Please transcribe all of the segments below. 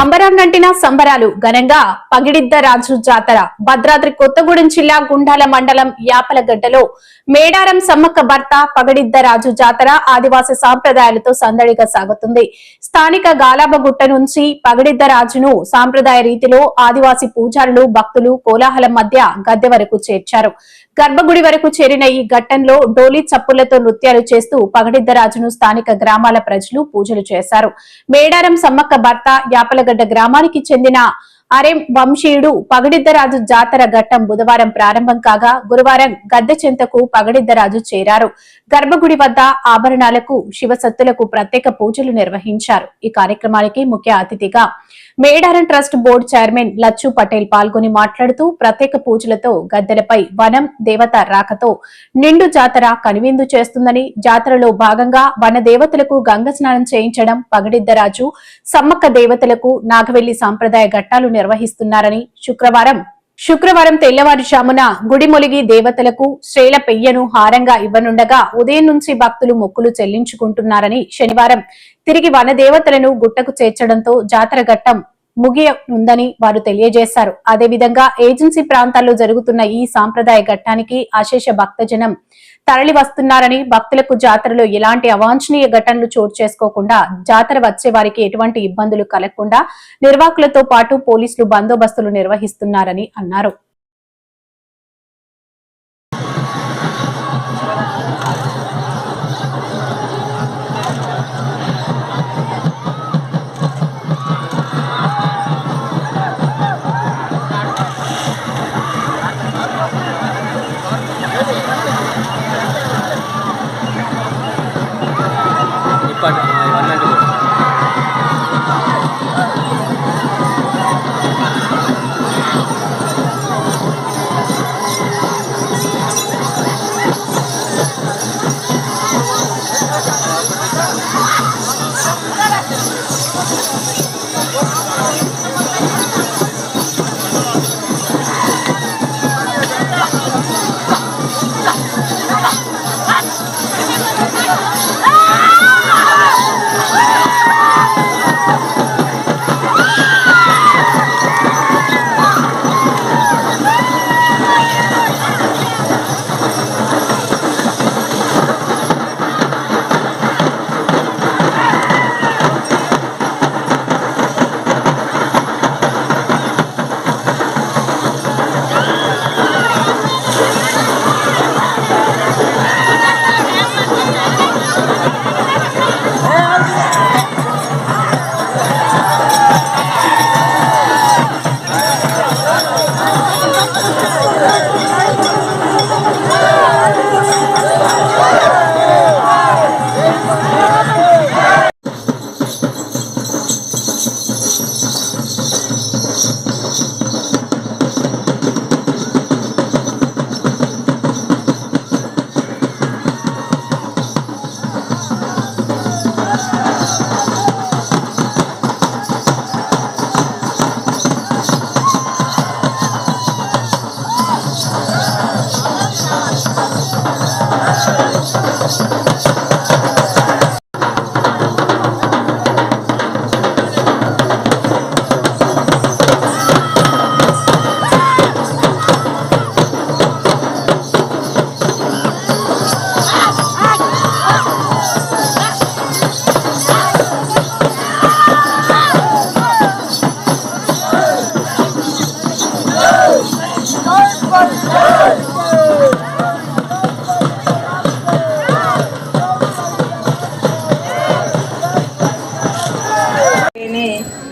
అంబరాన్నంటిన సంబరాలు ఘనంగా పగిడిద్ద రాజు జాతర. భద్రాద్రి కొత్తగూడెం జిల్లా గుండాల మండలం యాపలగడ్డలో మేడారం సమ్మక్క భర్త పగిడిద్ద రాజు జాతర ఆదివాసి సాంప్రదాయాలతో సందడిగా సాగుతుంది. స్థానిక గాలాబగుట్ట నుంచి పగిడిద్ద రాజును సాంప్రదాయ రీతిలో ఆదివాసి పూజారులు భక్తులు కోలాహలం మధ్య గద్దె వరకు చేర్చారు. గర్భగుడి వరకు చేరిన ఈ ఘట్టంలో డోలీ చప్పులతో నృత్యాలు చేస్తూ పగడిద్దరాజును స్థానిక గ్రామాల ప్రజలు పూజలు చేశారు. మేడారం సమ్మక్క భర్త యాపలగడ్డ గ్రామానికి చెందిన అరెం వంశీయుడు పగడిద్దరాజు జాతర ఘట్టం బుధవారం ప్రారంభం కాగా గురువారం గద్దె చెంతకు పగడిద్దరాజు చేరారు. గర్భగుడి వద్ద ఆభరణాలకు శివసత్తులకు ప్రత్యేక పూజలు నిర్వహించారు. ఈ కార్యక్రమానికి ముఖ్య అతిథిగా Medaram trust board chairman Lachchu Patel పాల్గొని మాట్లాడుతూ ప్రత్యేక పూజలతో గద్దెలపై వనం దేవత రాకతో నిండు జాతర కనువిందు చేస్తుందని జాతరలో భాగంగా వన దేవతలకు గంగ స్నానం చేయించడం పగడిద్దరాజు సమ్మక్క దేవతలకు నాగవెల్లి సాంప్రదాయ ఘట్టాలు నిర్వహిస్తున్నారని శుక్రవారం శుక్రవారం తెల్లవారుజామున గుడిమొలిగి దేవతలకు శ్రేల పెయ్యను హారంగా ఇవ్వనుండగా ఉదయం నుంచి భక్తులు మొక్కులు చెల్లించుకుంటున్నారని శనివారం తిరిగి వన దేవతలను గుట్టకు చేర్చడంతో జాతర ఘట్టం ముగియనుందని వారు తెలియజేశారు. అదేవిధంగా ఏజెన్సీ ప్రాంతాల్లో జరుగుతున్న ఈ సాంప్రదాయ ఘట్టానికి అశేష భక్తజనం తరలి వస్తున్నారని భక్తులకు జాతరలో ఎలాంటి అవాంఛనీయ ఘటనలు చోటు చేసుకోకుండా జాతర వచ్చే వారికి ఎటువంటి ఇబ్బందులు కలగకుండా నిర్వాహకులతో పాటు పోలీసులు బందోబస్తులు నిర్వహిస్తున్నారని అన్నారు.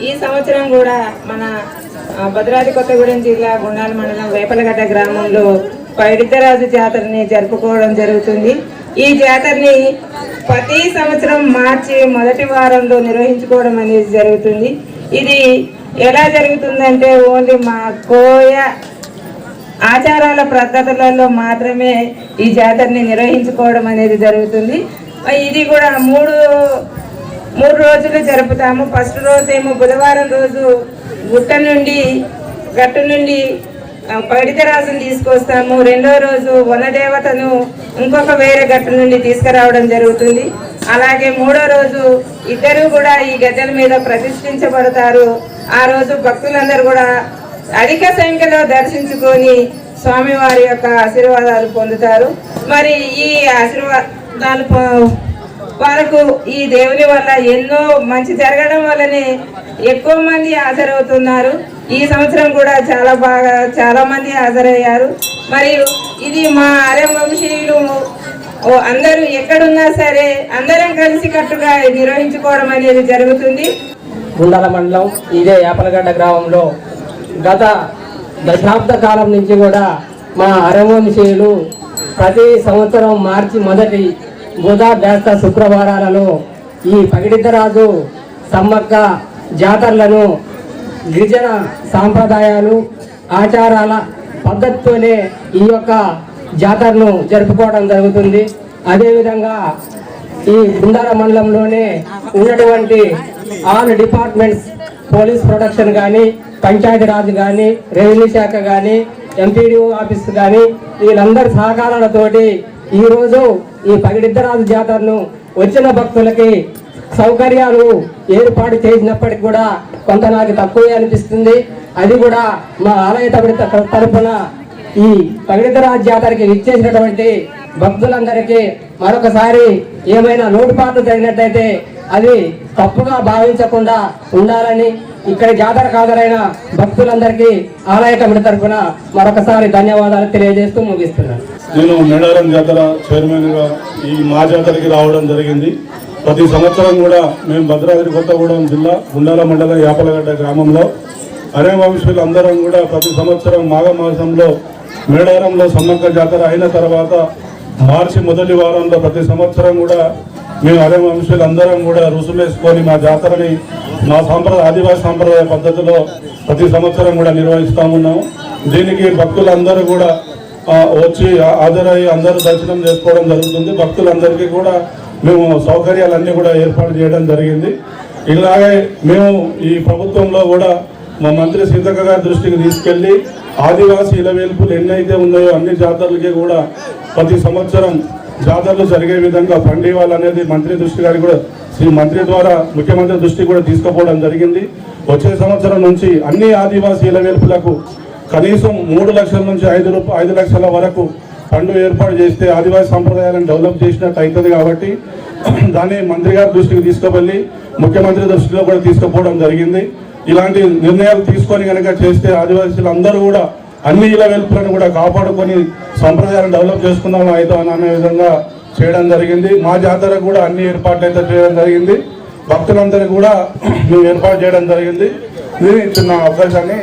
ఈ సంవత్సరం కూడా మన ఆ, భద్రాద్రి కొత్తగూడెం జిల్లా గుండాల మండలం వేపలగడ్డ గ్రామంలో పైడితరాజు జాతరని జరుపుకోవడం జరుగుతుంది. ఈ జాతరని ప్రతి సంవత్సరం మార్చి మొదటి వారంలో నిర్వహించుకోవడం అనేది జరుగుతుంది. ఇది ఎలా జరుగుతుందంటే ఓన్లీ మా కోయ ఆచారాల పద్ధతులలో మాత్రమే ఈ జాతరని నిర్వహించుకోవడం అనేది జరుగుతుంది. ఇది కూడా మూడు మూడు రోజులు జరుపుతాము. ఫస్ట్ రోజు ఏమో బుధవారం రోజు గుట్ట నుండి గట్టు నుండి ఆ, తీసుకొస్తాము. రెండో రోజు వనదేవతను ఇంకొక వేరే గట్టు నుండి తీసుకురావడం జరుగుతుంది. అలాగే మూడో రోజు ఇద్దరు కూడా ఈ గద్దెల మీద ప్రతిష్ఠించబడతారు. ఆ రోజు భక్తులందరూ కూడా అధిక సంఖ్యలో దర్శించుకొని స్వామివారి యొక్క ఆశీర్వాదాలు పొందుతారు. మరి ఈ ఆశీర్వాదాలు వాళ్ళకు ఈ దేవుని వల్ల ఎన్నో మంచి జరగడం వల్లనే ఎక్కువ మంది హాజరవుతున్నారు. ఈ సంవత్సరం కూడా చాలా బాగా చాలా మంది హాజరయ్యారు. మరియు ఇది మా ఆర్యం వంశీయులు ఓ అందరూ ఎక్కడున్నా సరే అందరం కలిసి కట్టుగా నిర్వహించుకోవడం అనేది జరుగుతుంది. గుండాల మండలం ఇదే యాపలగడ్డ గ్రామంలో గత దశాబ్ద కాలం నుంచి కూడా మా అరవంశీయులు ప్రతి సంవత్సరం మార్చి మొదటి బుధ బేస్త శుక్రవారాలలో ఈ పగిడిద్దరాజు సమ్మక్క జాతరలను గిరిజన సాంప్రదాయాలు ఆచారాల పద్ధతితోనే ఈ యొక్క జాతరను జరుపుకోవడం జరుగుతుంది. అదేవిధంగా ఈ బృందార మండలంలోనే ఉన్నటువంటి ఆల్ డిపార్ట్మెంట్స్ పోలీస్ ప్రొటెక్షన్ కానీ పంచాయతీరాజ్ కానీ రెవెన్యూ శాఖ కానీ ఎంపీడీఓ ఆఫీస్ కానీ వీళ్ళందరి సహకారాలతోటి ఈరోజు ఈ పగిడిద్దరాజు జాతరను వచ్చిన భక్తులకి సౌకర్యాలు ఏర్పాటు చేసినప్పటికి కూడా కొంత నాకు తక్కువే అనిపిస్తుంది. అది కూడా మా ఆలయ తరపున తరఫున ఈ పగిడిద్దరాజు జాతరకి ఇచ్చేసినటువంటి భక్తులందరికీ మరొకసారి ఏమైనా లోటుపాట్లు జరిగినట్టయితే అది తప్పుగా భావించకుండా ఉండాలని ఇక్కడ జాతర హాజరైన భక్తులందరికీ ఆలయ కమిటీ తరఫున మరొకసారి ధన్యవాదాలు తెలియజేస్తూ ముగిస్తున్నాను. నేను మేడారం జాతర చైర్మన్గా ఈ మా జాతరకి రావడం జరిగింది. ప్రతి సంవత్సరం కూడా మేము భద్రాద్రి కొత్తగూడెం జిల్లా గుండాల మండలం యాపలగడ్డ గ్రామంలో అరే వంశీయులు అందరం కూడా ప్రతి సంవత్సరం మాఘమాసంలో మేడారంలో సమ్మక్క జాతర అయిన తర్వాత మార్చి మొదటి వారంలో ప్రతి సంవత్సరం కూడా మేము అరే వంశీయులు అందరం కూడా రుసుమేసుకొని మా జాతరని మా సాంప్రదాయ ఆదివాసీ సాంప్రదాయ పద్ధతిలో ప్రతి సంవత్సరం కూడా నిర్వహిస్తూ ఉన్నాము. దీనికి భక్తులందరూ కూడా వచ్చి హాజరయ్యి అందరూ దర్శనం చేసుకోవడం జరుగుతుంది. భక్తులందరికీ కూడా మేము సౌకర్యాలన్నీ కూడా ఏర్పాటు చేయడం జరిగింది. ఇలాగే మేము ఈ ప్రభుత్వంలో కూడా మా మంత్రి సీతక్క గారి దృష్టికి తీసుకెళ్ళి ఆదివాసీ ఇలవేల్పులు ఎన్నైతే ఉన్నాయో అన్ని జాతరలకి కూడా ప్రతి సంవత్సరం జాతరలు జరిగే విధంగా ఫండ్ ఇవ్వాలనేది మంత్రి దృష్టి గారికి కూడా శ్రీ మంత్రి ద్వారా ముఖ్యమంత్రి దృష్టికి కూడా తీసుకుపోవడం జరిగింది. వచ్చే సంవత్సరం నుంచి అన్ని ఆదివాసీ ఇలవేల్పులకు కనీసం మూడు లక్షల నుంచి ఐదు రూపాయ ఐదు లక్షల వరకు ఫండ్ ఏర్పాటు చేస్తే ఆదివాసీ సంప్రదాయాలను డెవలప్ చేసినట్టు అవుతుంది కాబట్టి దాన్ని మంత్రి గారి దృష్టికి తీసుకువెళ్ళి ముఖ్యమంత్రి దృష్టిలో కూడా తీసుకుపోవడం జరిగింది. ఇలాంటి నిర్ణయాలు తీసుకొని కనుక చేస్తే ఆదివాసీలు అందరూ కూడా అన్ని ఇళ్ళ వెలుపులను కూడా కాపాడుకొని సంప్రదాయాలను డెవలప్ చేసుకుందాం అయితే అనే విధంగా చేయడం జరిగింది. మా జాతర కూడా అన్ని ఏర్పాట్లు అయితే చేయడం జరిగింది. భక్తులందరూ కూడా మేము ఏర్పాటు చేయడం జరిగింది. ఇది చిన్న అవకాశాన్ని